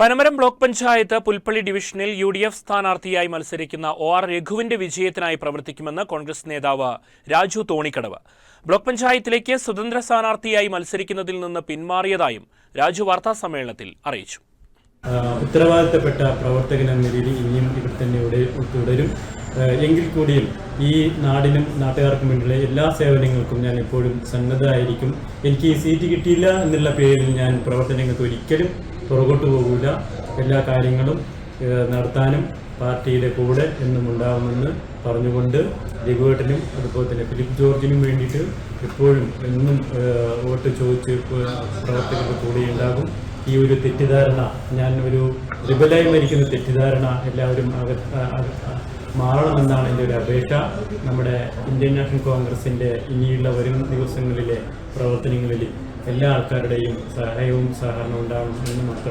Panamaram block panchayat Pulpally ഡിവിഷനിൽ U D F സ്ഥാനാർത്ഥിയായി മത്സരിക്കുന്ന ഒ ആർ രഘുവിന്റെ വിജയത്തിനായി പ്രവർത്തിക്കുമെന്ന് കോൺഗ്രസ് നേതാവ് രാജു തോണിക്കടവ്. ബ്ലോക്ക് പഞ്ചായത്തിലേക്ക് സ്വതന്ത്ര സ്ഥാനാർത്ഥിയായി മത്സരിക്കുന്നതിൽ നിന്ന് പിന്മാറിയതായും രാജു വാർത്താ സമ്മേളനത്തിൽ അറിയിച്ചു. ഉത്തരവാദിത്തപ്പെട്ട പ്രവർത്തകൻ എന്ന നിലയിൽ ഇനിയും ഇവിടെ തന്നെ തുടരും. എങ്കിൽ കൂടിയും ഈ നാടിനും നാട്ടുകാർക്കും വേണ്ടിയുള്ള എല്ലാ സേവനങ്ങൾക്കും ഞാൻ എപ്പോഴും സന്നദ്ധമായിരിക്കും എനിക്ക് ഈ സീറ്റ് കിട്ടിയില്ല എന്നുള്ള പേരിൽ ഞാൻ പ്രവർത്തനങ്ങൾക്ക് ഒരിക്കലും പുറകോട്ട് പോകില്ല എല്ലാ കാര്യങ്ങളും നടത്താനും പാർട്ടിയുടെ കൂടെ എന്നും ഉണ്ടാവുമെന്ന് പറഞ്ഞുകൊണ്ട് രഘുവേട്ടനും അതുപോലെ തന്നെ ഫിലിപ്പ് ജോർജിനും വേണ്ടിയിട്ട് എപ്പോഴും എന്നും വോട്ട് ചോദിച്ച് പ്രവർത്തകരുടെ കൂടെ ഉണ്ടാകും. ഈ ഒരു തെറ്റിദ്ധാരണ ഞാൻ ഒരു റിബലായി മരിക്കുന്ന തെറ്റിദ്ധാരണ എല്ലാവരും മാറണമെന്നാണ് എന്റെ ഒരു അപേക്ഷ. നമ്മുടെ ഇന്ത്യൻ നാഷണൽ കോൺഗ്രസിന്റെ ഇനിയുള്ള വരും ദിവസങ്ങളിലെ പ്രവർത്തനങ്ങളിൽ എല്ലാ ആൾക്കാരുടെയും സഹായവും സഹകരണവും ഉണ്ടാവണം എന്ന് മാത്രം